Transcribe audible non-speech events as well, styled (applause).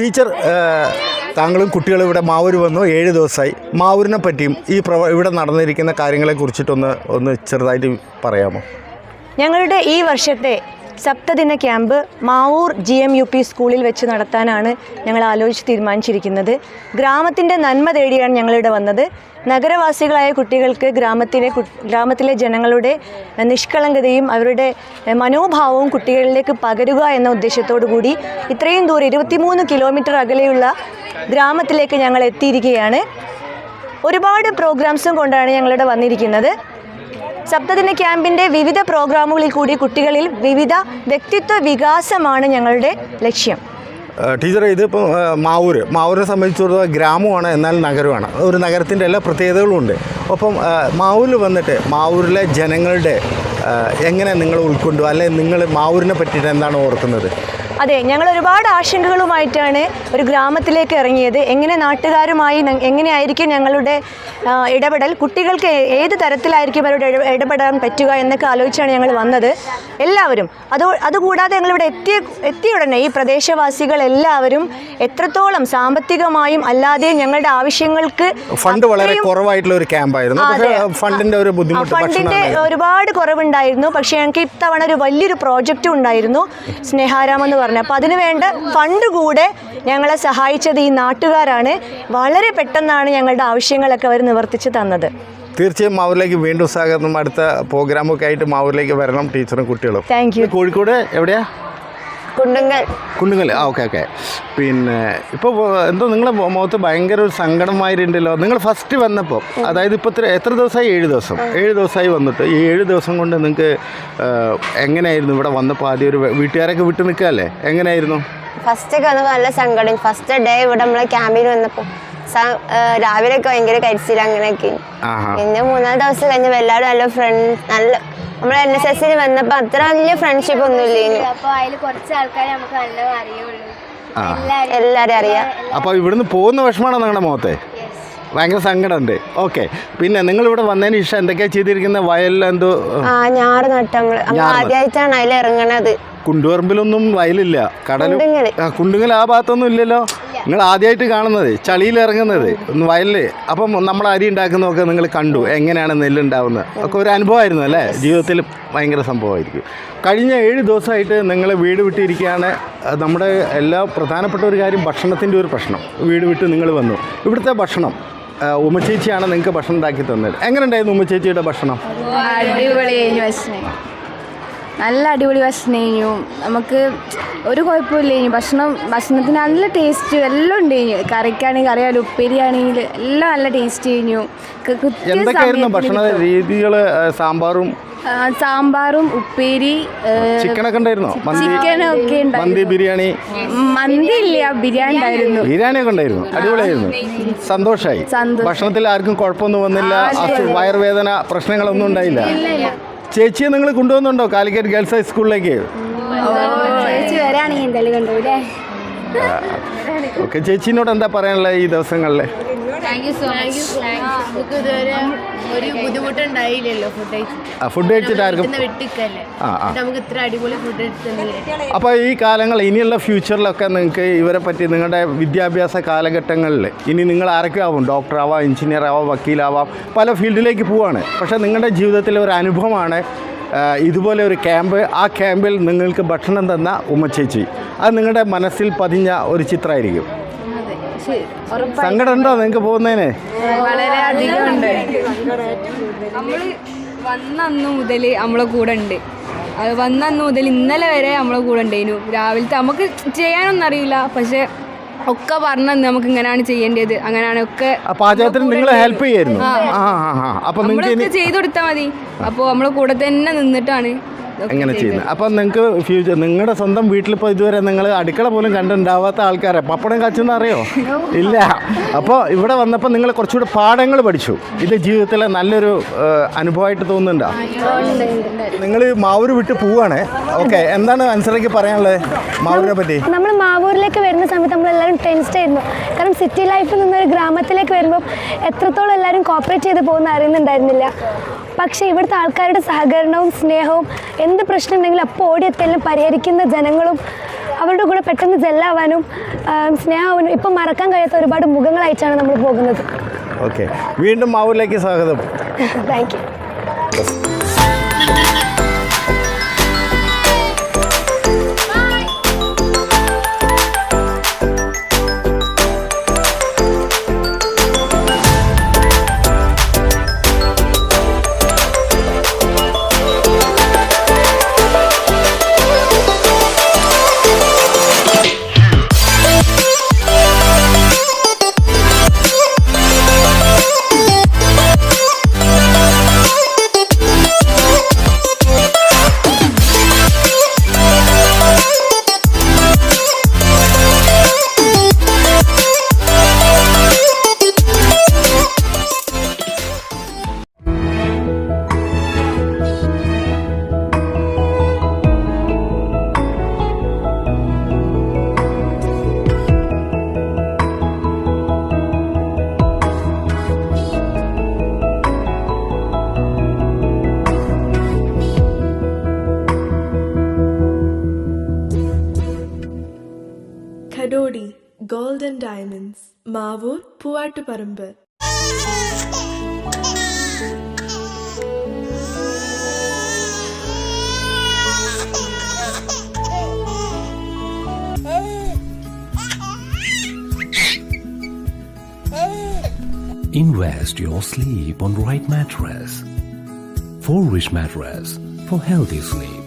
Teacher താങ്കളും കുട്ടികളും ഇവിടെ മാവൂര് വന്നു. ഏഴ് ദിവസമായി. മാവൂരിനെ പറ്റിയും ഈ പ്രവ ഇവിടെ നടന്നിരിക്കുന്ന കാര്യങ്ങളെ കുറിച്ചിട്ടൊന്ന് ഒന്ന് ചെറുതായിട്ട് പറയാമോ? ഞങ്ങളുടെ ഈ വർഷത്തെ സപ്തദിന camp Mavoor G M U P സ്കൂളിൽ വെച്ച് നടത്താനാണ് ഞങ്ങൾ ആലോചിച്ച് തീരുമാനിച്ചിരിക്കുന്നത്. ഗ്രാമത്തിന്റെ നന്മ തേടിയാണ് ഞങ്ങളിവിടെ വന്നത്. നഗരവാസികളായ കുട്ടികൾക്ക് ഗ്രാമത്തിലെ ഗ്രാമത്തിലെ ജനങ്ങളുടെ നിഷ്കളങ്കതയും അവരുടെ മനോഭാവവും കുട്ടികളിലേക്ക് പകരുക എന്ന ഉദ്ദേശത്തോടു കൂടി ഇത്രയും ദൂരം ഇരുപത്തിമൂന്ന് കിലോമീറ്റർ അകലെയുള്ള ഗ്രാമത്തിലേക്ക് ഞങ്ങൾ എത്തിയിരിക്കുകയാണ്. ഒരുപാട് പ്രോഗ്രാംസും കൊണ്ടാണ് ഞങ്ങളിവിടെ വന്നിരിക്കുന്നത്. സപ്തദിന ക്യാമ്പിന്റെ വിവിധ പ്രോഗ്രാമുകളിൽ കൂടി കുട്ടികളിൽ വിവിധ വ്യക്തിത്വ വികാസമാണ് ഞങ്ങളുടെ ലക്ഷ്യം. ടീച്ചറെ ഇതിപ്പോൾ മാവൂര്. മാവൂരിനെ സംബന്ധിച്ചിടത്തോളം ഗ്രാമമാണ് എന്നാൽ നഗരമാണ്. ഒരു നഗരത്തിന്റെ എല്ലാ പ്രത്യേകതകളും ഉണ്ട്. ഒപ്പം മാവൂരിൽ വന്നിട്ട് മാവൂരിലെ ജനങ്ങളുടെ എങ്ങനെ നിങ്ങൾ ഉൾക്കൊണ്ടു അല്ലെങ്കിൽ നിങ്ങൾ മാവൂരിനെ പറ്റിയിട്ട് എന്താണ് ഓർക്കുന്നത്? അതെ ഞങ്ങൾ ഒരുപാട് ആശങ്കകളുമായിട്ടാണ് ഒരു ഗ്രാമത്തിലേക്ക് ഇറങ്ങിയത്. എങ്ങനെ നാട്ടുകാരുമായി എങ്ങനെയായിരിക്കും ഞങ്ങളുടെ ഇടപെടൽ? കുട്ടികൾക്ക് ഏത് തരത്തിലായിരിക്കും അവരുടെ ഇടപെടാൻ പറ്റുക എന്നൊക്കെ ആലോചിച്ചാണ് ഞങ്ങൾ വന്നത്. എല്ലാവരും അത് അതുകൂടാതെ ഞങ്ങളിവിടെ എത്തിയ എത്തിയ ഉടനെ ഈ പ്രദേശവാസികൾ എല്ലാവരും എത്രത്തോളം സാമ്പത്തികമായും അല്ലാതെയും ഞങ്ങളുടെ ആവശ്യങ്ങൾക്ക് ഫണ്ട് വളരെ കുറവായിട്ടുള്ള ഒരു ക്യാമ്പായിരുന്നു. ഫണ്ടിന്റെ ഒരു ബുദ്ധിമുട്ട് ഫണ്ടിന്റെ ഒരുപാട് കുറവുണ്ടായിരുന്നു. പക്ഷേ ഞങ്ങൾക്ക് ഇത്തവണ ഒരു വലിയൊരു പ്രോജക്റ്റ് ഉണ്ടായിരുന്നു. സ്നേഹാരാം എന്ന് പറഞ്ഞു. അപ്പോൾ അതിന് വേണ്ട ഫണ്ട് കൂടെ ഞങ്ങളെ സഹായിച്ചത് ഈ നാട്ടുകാരാണ്. വളരെ പെട്ടെന്നാണ് ഞങ്ങളുടെ ആവശ്യങ്ങളൊക്കെ അവർ നിവർത്തിച്ച് തന്നത്. തീർച്ചയായും മാവൂരിലേക്ക് വീണ്ടും സ്വാഗതം. അടുത്ത പ്രോഗ്രാമൊക്കെ ആയിട്ട് മാവൂരിലേക്ക് വരണം ടീച്ചറും കുട്ടികളും. താങ്ക് യു കോഴിക്കോട് എവിടെയാ? കുണ്ടുങ്കൽ. കുണ്ടുങ്ങൽ ആ ഓക്കെ ഓക്കെ. പിന്നെ ഇപ്പോൾ എന്തോ നിങ്ങളെ മു- മുഖത്ത് ഭയങ്കര ഒരു സങ്കടമായിട്ടുണ്ടല്ലോ. നിങ്ങൾ ഫസ്റ്റ് വന്നപ്പോൾ അതായത് ഇപ്പോൾ എത്ര എത്ര ദിവസമായി ഏഴ് ദിവസം. ഏഴ് ദിവസമായി വന്നിട്ട്. ഈ ഏഴ് ദിവസം കൊണ്ട് നിങ്ങൾക്ക് എങ്ങനെയായിരുന്നു ഇവിടെ വന്നപ്പോൾ ആദ്യം ഒരു വീട്ടുകാരൊക്കെ വിട്ടു നിൽക്കുകയല്ലേ എങ്ങനെയായിരുന്നു? ഫസ്റ്റ് ഒക്കെ വന്നപ്പോൾ നല്ല സങ്കടം. ഫസ്റ്റ് ഡേ ഇവിടെ നമ്മളെ ക്യാമ്പിൽ വന്നപ്പോൾ രാവിലെ ഒക്കെ ഭയങ്കര കരിച്ചില്ല അങ്ങനെയൊക്കെ. പിന്നെ മൂന്നാൽ ദിവസം കഴിഞ്ഞപ്പോൾ എല്ലാവരും നല്ല ഫ്രണ്ട് നല്ല നമ്മളെ എൻ എസ് എസിന് വന്നപ്പോൾ അത്ര വലിയ ഫ്രണ്ട്ഷിപ്പ് ഒന്നും ഇല്ലേനു അപ്പോൾ അതിൽ കുറച്ച് ആൾക്കാരെ നമുക്ക് നല്ല അറിയുള്ളൂ. എല്ലാരും അറിയാം. അപ്പോൾ ഇവിടുന്ന് പോകുന്ന വിഷമാണോ നിങ്ങളുടെ മുഖത്തെ? ഭയങ്കര സങ്കടമുണ്ട്. ഓക്കെ പിന്നെ നിങ്ങൾ ഇവിടെ വന്നതിന് ശേഷം എന്തൊക്കെയാ ചെയ്തിരിക്കുന്ന? വയലിൽ എന്തോ ആ ഞാറ് നട്ടങ്ങൾ. നമ്മൾ. ആദ്യമായിട്ടാണ് അതിൽ ഇറങ്ങണത് കുണ്ടുപറമ്പിലൊന്നും വയലില്ല. കടലും കുണ്ടുങ്ങൽ. കുണ്ടുങ്ങൽ ആ ഭാഗത്തൊന്നും ഇല്ലല്ലോ? നിങ്ങൾ ആദ്യമായിട്ട് കാണുന്നത് ചളിയിൽ ഇറങ്ങുന്നത് വയലിൽ അപ്പം നമ്മൾ അരി ഉണ്ടാക്കുന്നതൊക്കെ നിങ്ങൾ കണ്ടു എങ്ങനെയാണ് നെല്ലുണ്ടാവുന്നത്. ഒക്കെ ഒരു അനുഭവമായിരുന്നു അല്ലേ? ജീവിതത്തിൽ ഭയങ്കര സംഭവമായിരിക്കും. കഴിഞ്ഞ ഏഴ് ദിവസമായിട്ട് നിങ്ങൾ വീട് വിട്ടിരിക്കുകയാണ്. നമ്മുടെ എല്ലാ പ്രധാനപ്പെട്ട ഒരു കാര്യം ഭക്ഷണത്തിന്റെ ഒരു പ്രശ്നം. വീട് വിട്ട് നിങ്ങൾ വന്നു. ഇവിടുത്തെ ഭക്ഷണം ഉമ്മച്ചേച്ചിയാണ് നിങ്ങൾക്ക് ഭക്ഷണം ഉണ്ടാക്കി തന്നത്. എങ്ങനെ ഉണ്ടായിരുന്നു ഉമ്മച്ചേച്ചിയുടെ ഭക്ഷണം? ഭക്ഷണം നല്ല അടിപൊളി ഭക്ഷണമായിരുന്നു നമുക്ക് ഒരു കുഴപ്പമില്ലേനു ഭക്ഷണം ഭക്ഷണത്തിന് നല്ല ടേസ്റ്റ് എല്ലാം ഉണ്ടായിരുന്നു കറിക്കാണെങ്കിൽ കറിയാലും ഉപ്പേരിയാണെങ്കിൽ എല്ലാം നല്ല ടേസ്റ്റ് കഴിഞ്ഞു. എന്തൊക്കെയായിരുന്നു ഭക്ഷണ രീതികൾ സാമ്പാറും? സാമ്പാറും ഉപ്പേരി ചിക്കനൊക്കെ ഉണ്ടായിരുന്നോ? ചിക്കനൊക്കെ മന്തി ബിരിയാണി? മന്തി ഇല്ല ബിരിയാണി ഉണ്ടായിരുന്നു. ബിരിയാണി ഒക്കെ ഉണ്ടായിരുന്നു. അടിപൊളിയായിരുന്നു. സന്തോഷമായി സന്തോഷം. ഭക്ഷണത്തിൽ ആർക്കും കുഴപ്പമൊന്നും വന്നില്ല. വയറുവേദന പ്രശ്നങ്ങളൊന്നും ഉണ്ടായില്ല. ചേച്ചിയെ നിങ്ങൾ കൊണ്ടുവന്നുണ്ടോ? കാലിക്കറ്റ് ഗേൾസ് എന്തായാലും കൊണ്ടുപോകും ഓക്കെ. ചേച്ചിനോട് എന്താ പറയാനുള്ളത് ഈ ദിവസങ്ങളിൽ ഒരു ബുദ്ധിമുട്ടുണ്ടായില്ലല്ലോ ഫുഡ് കഴിച്ചിട്ട്. ഫുഡ് കഴിച്ചിട്ട് ആർക്കും വിട്ടിക്കല്ലേ? ആ ആ. നമുക്ക് ഇത്ര അടിപൊളി ഫുഡ് എടുത്തത് അപ്പോൾ ഈ കാലങ്ങൾ ഇനിയുള്ള ഫ്യൂച്ചറിലൊക്കെ നിങ്ങൾക്ക് ഇവരെ പറ്റി നിങ്ങളുടെ വിദ്യാഭ്യാസ കാലഘട്ടങ്ങളിൽ ഇനി നിങ്ങൾ ആരൊക്കെ ആവും? ഡോക്ടർ ആവാം എഞ്ചിനീയർ ആവാം വക്കീലാവാം പല ഫീൽഡിലേക്ക് പോവാണ്. പക്ഷേ നിങ്ങളുടെ ജീവിതത്തിലെ ഒരു അനുഭവമാണ് ഇതുപോലെ ഒരു ക്യാമ്പ് ആ ക്യാമ്പിൽ നിങ്ങൾക്ക് ഭക്ഷണം തന്ന ഉമ്മച്ചേച്ചി. അത് നിങ്ങളുടെ മനസ്സിൽ പതിഞ്ഞ ഒരു ചിത്രമായിരിക്കും. സങ്കടം ഉണ്ടോ നിങ്ങൾക്ക് പോകുന്നതിന്? വളരെ അധികം ഉണ്ട് നമ്മൾ വന്നന്ന് മുതൽ നമ്മളെ കൂടെ ഉണ്ട്. അത് വന്നന്ന് മുതൽ ഇന്നലെ വരെ നമ്മളെ കൂടെ ഉണ്ടായിരുന്നു. രാവിലത്തെ നമുക്ക് ചെയ്യാനൊന്നും അറിയില്ല. പക്ഷെ ഒക്കെ പറഞ്ഞു നമുക്ക് ഇങ്ങനെയാണ് ചെയ്യേണ്ടത്. അങ്ങനെയാണ് ഒക്കെ പാചകത്തിന് നിങ്ങൾ ഹെൽപ്പ് ചെയ്യായിരുന്നു. അപ്പം ചെയ്തു കൊടുത്താൽ മതി. അപ്പോൾ നമ്മളെ കൂടെ തന്നെ നിന്നിട്ടാണ്. എങ്ങനെ ചെയ്യുന്നത് അപ്പം നിങ്ങൾക്ക് ഫ്യൂച്ചർ നിങ്ങളുടെ സ്വന്തം വീട്ടിലിപ്പോൾ ഇതുവരെ നിങ്ങൾ അടുക്കള പോലും കണ്ടുണ്ടാവാത്ത ആൾക്കാരെ പപ്പടം കച്ചെന്ന് അറിയോ? (laughs) ഇല്ല. അപ്പോൾ ഇവിടെ വന്നപ്പോൾ നിങ്ങൾ കുറച്ചുകൂടി പാഠങ്ങൾ പഠിച്ചു. ഇത് ജീവിതത്തിലെ നല്ലൊരു അനുഭവമായിട്ട് തോന്നുന്നുണ്ടോ? നിങ്ങൾ മാവൂർ വിട്ട് പോവാണ്. ഓക്കെ എന്താണ് അൻസറയ്ക്ക് പറയാനുള്ളത് മാവൂരിനെ പറ്റി? നമ്മൾ മാവൂരിലേക്ക് വരുന്ന സമയത്ത് നമ്മളെല്ലാവരും ടെൻസ്ഡ് ആയിരുന്നു. കാരണം സിറ്റി ലൈഫിൽ നിന്നൊരു ഗ്രാമത്തിലേക്ക് വരുമ്പോൾ എത്രത്തോളം എല്ലാവരും കോപ്പറേറ്റ് ചെയ്ത് പോകുന്ന അറിയുന്നുണ്ടായിരുന്നില്ല. പക്ഷേ ഇവിടുത്തെ ആൾക്കാരുടെ സഹകരണവും സ്നേഹവും എന്ത് പ്രശ്നം ഉണ്ടെങ്കിലും അപ്പോൾ ഓടിയെത്തെല്ലാം പരിഹരിക്കുന്ന ജനങ്ങളും അവരുടെ കൂടെ പെട്ടെന്ന് ജെല്ലാവാനും സ്നേഹമാവാനും ഇപ്പം മറക്കാൻ കഴിയാത്ത ഒരുപാട് മുഖങ്ങളായിട്ടാണ് നമ്മൾ പോകുന്നത്. ഓക്കെ വീണ്ടും മാവൂരിലേക്ക് സ്വാഗതം. (laughs) Thank you Gold and Diamonds, Mavur, Puvattuparambur. Invest your sleep on right mattress. Four Rich Mattress for healthy sleep.